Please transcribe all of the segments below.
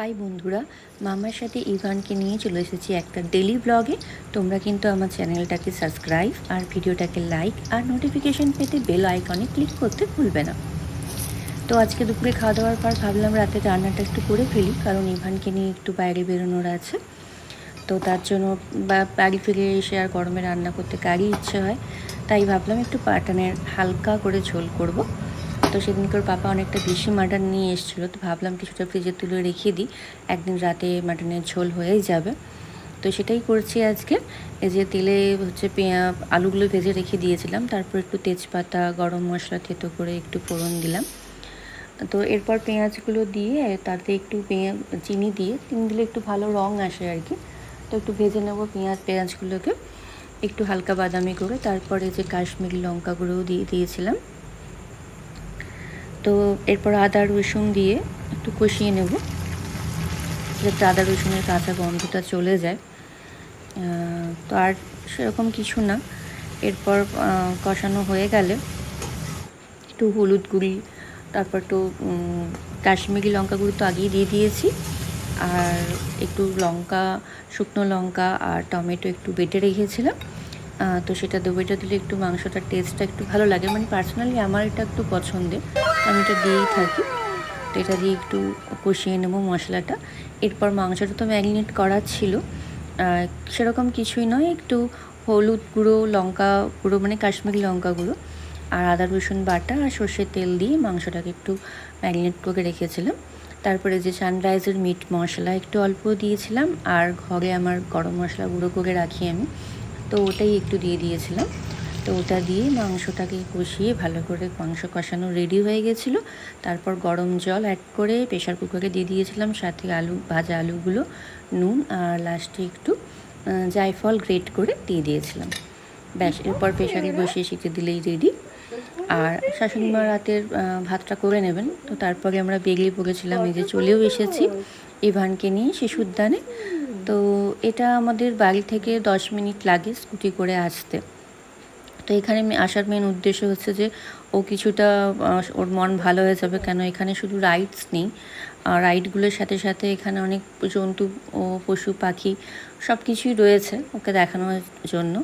High বন্ধুরা, মামার সাথে ইভানকে নিয়ে চলে এসেছি একটা ডেলি ব্লগে তোমরা কিন্তু আমার চ্যানেলটাকে সাবস্ক্রাইব আর ভিডিওটাকে লাইক আর নোটিফিকেশন পেতে বেল আইকনে ক্লিক করতে ভুলবে না। তো আজকে দুপুরে খাওয়া দাওয়ার পর ভাবলাম রাতে রান্নাটা একটু করে ফেলি, কারণ ইভানকে নিয়ে একটু বাইরে বেরোনোর আছে। তো তার জন্য বাড়ি ফিরে এসে আর গরমে রান্না করতে কারই ইচ্ছে হয়, তাই ভাবলাম একটু পাটানের হালকা করে ঝোল করব। তো সেদিনকার পাপা অনেকটা বেশি মাটন নিয়ে এসেছিল, তো ভাবলাম কিছুটা ফ্রিজে তুলে রেখে দিই। একদিন রাতে মাটনের ঝোল হয়েই যাবে। তো সেটাই করছি আজকে। এই যে তেলে হচ্ছে পেঁয়া আলুগুলো ভেজে রেখে দিয়েছিলাম, তারপর একটু তেজপাতা, গরম মশলা, থেতো করে একটু ফোড়ন দিলাম। তো এরপর পেঁয়াজগুলো দিয়ে, তাতে একটু পেঁয়া চিনি দিয়ে, চিনি দিলে একটু ভালো রঙ আসে আর কি। তো একটু ভেজে নেব পেঁয়াজ, পেঁয়াজগুলোকে। একটু হালকা বাদামি করে, তারপরে যে কাশ্মীরি লঙ্কাগুলোও দিয়ে দিয়েছিলাম। তো এরপর আদা, রসুন দিয়ে একটু কষিয়ে নেব। যাতে আদা, রসুনের কাঁচা গন্ধটা চলে যায়। তো আর সেরকম কিছু না। এরপর কষানো হয়ে গেলে একটু হলুদ গুঁড়ি, তারপর একটু কাশ্মীরি লঙ্কা গুঁড়ি তো আগেই দিয়ে দিয়েছি। আর একটু লঙ্কা, শুকনো লঙ্কা আর টমেটো একটু বেটে রেখেছিলাম। তো সেটা দেবো। এটা দিলে একটু মাংসটার টেস্টটা একটু ভালো লাগে। মানে পার্সোনালি আমার এটা একটু পছন্দের। আমি এটা দিয়েই থাকি। তো এটা দিয়ে একটু কষিয়ে নেব মশলাটা। এরপর মাংসটা তো ম্যারিনেট করা ছিল। সেরকম কিছুই নয়। একটু হলুদ গুঁড়ো, লঙ্কা গুঁড়ো মানে কাশ্মীরি লঙ্কা গুঁড়ো আর আদা, রসুন বাটা আর সর্ষের তেল দিয়ে মাংসটাকে একটু ম্যারিনেট করে রেখেছিলাম। তারপরে যে সানরাইজের মিট মশলা একটু অল্প দিয়েছিলাম। আর ঘরে আমার গরম মশলা গুঁড়ো করে রাখি আমি। তো ওটাই একটু দিয়ে দিয়েছিলাম। তো ওটা দিয়ে মাংসটাকে কষিয়ে ভালো করে মাংস কষানো রেডি হয়ে গেছিল। তারপর গরম জল অ্যাড করে প্রেশার কুকারে দিয়ে দিয়েছিলাম, সাথে আলু, ভাজা আলুগুলো, নুন আর লাস্টে একটু জায়ফল গ্রেট করে দিয়ে দিয়েছিলাম। ব্যাস, এরপর প্রেশারে বসিয়ে শিখে দিলেই রেডি আর শাশুড়ি মা রাতের ভাতটা করে নেবেন। তো তারপরে আমরা বেরিয়ে পড়েছিলাম, এই যে চলেও এসেছি, ইভানকে নিয়ে শিশু উদ্যানে তো এটা আমাদের বাড়ি থেকে দশ মিনিট লাগে স্কুটি করে আসতে। তো এখানে আসার মেন উদ্দেশ্য হচ্ছে যে ও কিছুটা ওর মন ভালো হয়ে যাবে কেন এখানে শুধু রাইডস নেই। রাইডগুলোর সাথে সাথে এখানে অনেক জন্তু ও পশু, পাখি সব কিছুই রয়েছে ওকে দেখানোর জন্য।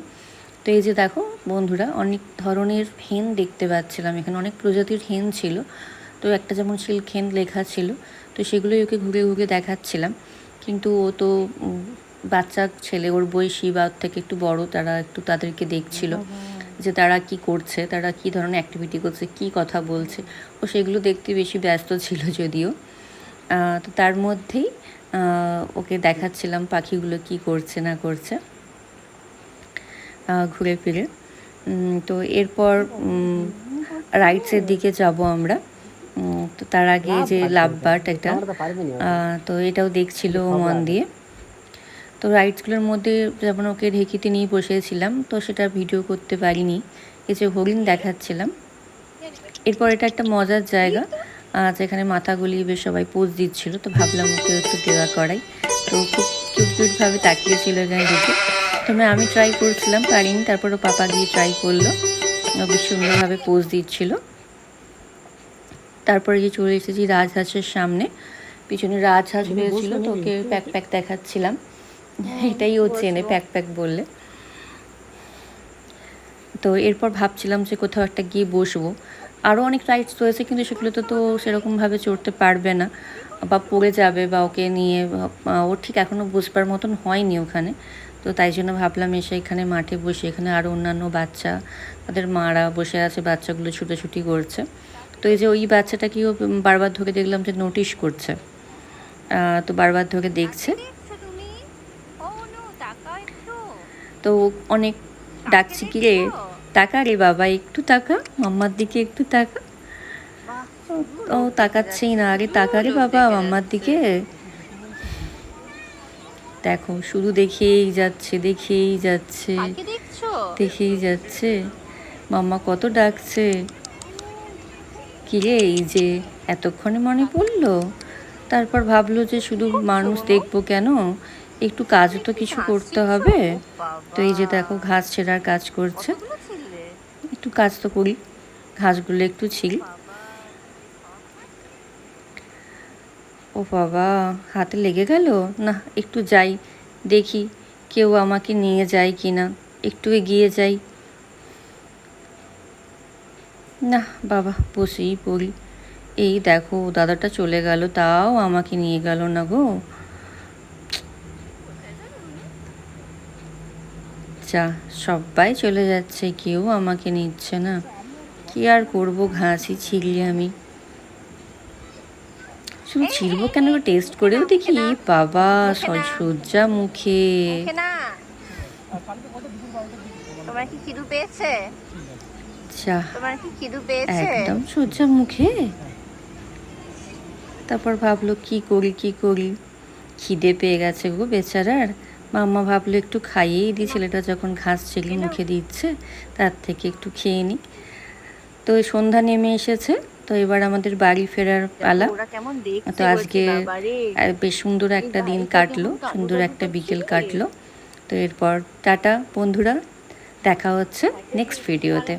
তো এই যে দেখো বন্ধুরা, অনেক ধরনের হেন দেখতে পাচ্ছিলাম। এখানে অনেক প্রজাতির হেন ছিল। তো একটা যেমন সিল্ক হেন লেখা ছিল, তো সেগুলোই ওকে ঘুরে ঘুরে দেখাচ্ছিলাম। কিন্তু ও তো বাচ্চা ছেলে ওর বয়সী বা থেকে একটু বড় তারা একটু তাদেরকে দেখছিল যে তারা কি করছে তারা কি ধরনের অ্যাক্টিভিটি করছে কি কথা বলছে। ও সেগুলো দেখতে বেশি ব্যস্ত ছিল যদিও। তো তার মধ্যেই ওকে দেখাচ্ছিলাম পাখিগুলো কি করছে না করছে ঘুরে ফিরে। তো এরপর রাইটসের দিকে যাব আমরা। তো তার আগে যে লাভবার্ট একটা তো এটাও দেখছিল মন দিয়ে। তো রাইডসগুলোর মধ্যে যেমন ওকে ঢেকিতে নিয়ে বসেছিলাম তো সেটা ভিডিও করতে পারিনি। কিছু হরিণ দেখাচ্ছিলাম। এরপর এটা একটা মজার জায়গা। যেখানে মাথা গলিয়ে বেশ সবাই পোজ দিচ্ছিল তো ভাবলাম ওকে একটু দেওয়া করাই। তো খুব কিউট কিউটভাবে তাকিয়েছিল এখানে দেখে। প্রথমে আমি ট্রাই করছিলাম পারিনি। তারপরও পাপা গিয়ে ট্রাই করল। বেশ সুন্দরভাবে পোজ দিচ্ছিল। তারপরে গিয়ে চলে এসেছি রাজহাঁসের সামনে পিছনে রাজহাঁস হয়েছিল তো ওকে প্যাক প্যাক দেখাচ্ছিলাম। এটাই ও চেনে প্যাক প্যাক বললে। তো এরপর ভাবছিলাম যে কোথাও একটা গিয়ে বসবো। আরও অনেক রাইডস রয়েছে কিন্তু সেগুলোতে তো সেরকমভাবে চড়তে পারবে না। বা পড়ে যাবে বা ওকে নিয়ে ও ঠিক এখনও বসবার মতন হয়নি ওখানে। তো তাই জন্য ভাবলাম এসে এখানে মাঠে বসে এখানে আরও অন্যান্য বাচ্চা তাদের মারা বসে আছে বাচ্চাগুলো ছুটোছুটি করছে। তো এই যে ওই বাচ্চাটাকেও বারবার ধরে দেখলাম যে নোটিশ করছে। তো বারবার ধরে দেখছে। তো অনেক ডাকছি কি রে তাকা রে বাবা একটু তাকা মাম্মার দিকে একটু তাকা ও তাকাচ্ছেই না আরে তাকা রে বাবা মাম্মার দিকে। দেখো শুধু দেখেই যাচ্ছে দেখেই যাচ্ছে দেখেই যাচ্ছে। মাম্মা কত ডাকছে। কিরে, এই যে এতক্ষণে মনে পড়ল? তারপর ভাবলো যে শুধু মানুষ দেখব কেন? একটু কাজও তো কিছু করতে হবে। তো এই যে দেখো, ঘাস ছেঁড়ার কাজ করছে। একটু কাজ তো করি, ঘাসগুলো একটু ছিল ও বাবা, হাতে লেগে গেল? না, একটু যাই, দেখি কেউ আমাকে নিয়ে যায় কি না একটু এগিয়ে যাই। না, বাবা, বসেই পড়ি। এই দেখো, দাদাটা চলে গেল, তাও আমাকে নিয়ে গেল না গো। যা, সবাই চলে যাচ্ছে, কেউ আমাকে নিচ্ছে না। কি আর করব, ঘাসই ছিঁড়লি আমি। শুধু ছিঁড়বো কেন টেস্ট করেও দেখি, বাবা সজ্জা মুখে। তোমার কি পেয়েছে? পেয়েছে? একদম সজ্জা মুখে। তারপর ভাবলো কি করি কি করি? খিদে পেয়ে গেছে গো বেচারার। মাম্মা ভাবলো একটু খাইয়েই দিই ছেলেটা যখন ঘাস ছেলে মুখে দিচ্ছে তার থেকে একটু খেয়ে নিই। তো সন্ধ্যা নেমে এসেছে তো এবার আমাদের বাড়ি ফেরার পালা। তো আজকে বেশ সুন্দর একটা দিন কাটলো সুন্দর একটা বিকেল কাটলো। তো এরপর টাটা বন্ধুরা দেখা হচ্ছে নেক্সট ভিডিওতে